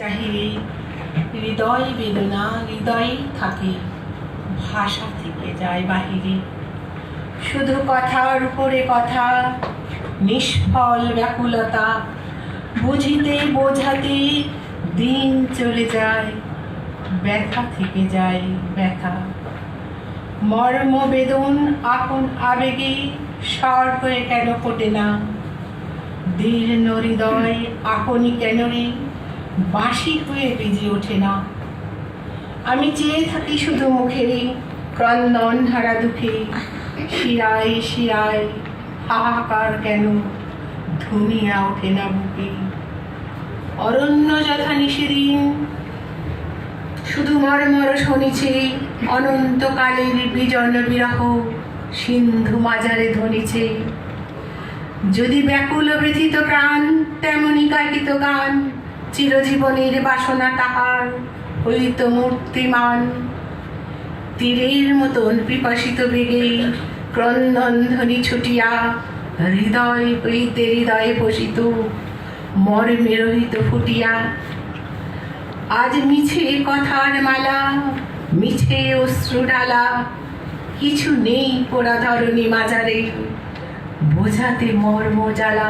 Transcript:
চাহিলে হৃদয় বেদনা, হৃদয় থাকে, ভাষা থেকে যায় বাহিরে। শুধু কথার উপরে কথা, নিষ্ফল ব্যাকুলতা, বুঝিতে বোঝাতে দিন চলে যায়, ব্যথা থেকে যায় ব্যথা। মর্ম বেদন আপন আবেগে স্বর হয়ে কেন ফোটে না? দীর্ণ হৃদয় আপনি কেন রে? বাঁশি হয়ে বেজে ওঠে না। আমি চেয়ে থাকি শুধু মুখেরই ক্রন্দন হারা দুঃখে। শিরায় শিরায়, হাহাকার কেন ধুমিয়া ওঠে না বুকে। অরণ্য যথা নিষেদিন শুধু মরমর শুনেছে অনন্তকালের বিজন বিরহ সিন্ধু মাজারে ধ্বনিছে। যদি ব্যাকুল ব্যথিত প্রাণ, তেমনি গাহিত গান চিরজীবনের বাসনা তাহার হইত মূর্তিমান। তীরের মতন পিপাসিত বেগে ক্রন্দন ধ্বনি ছুটিয়া হৃদয় হইতে হৃদয়ে বসিত, মর্মে রহিত ফুটিয়া। আজ মিছে কথার মালা, মিছে অশ্রু ডালা কিছু নেই পোড়া ধরণী মাজারে। বোঝাতে মর্ম জ্বালা।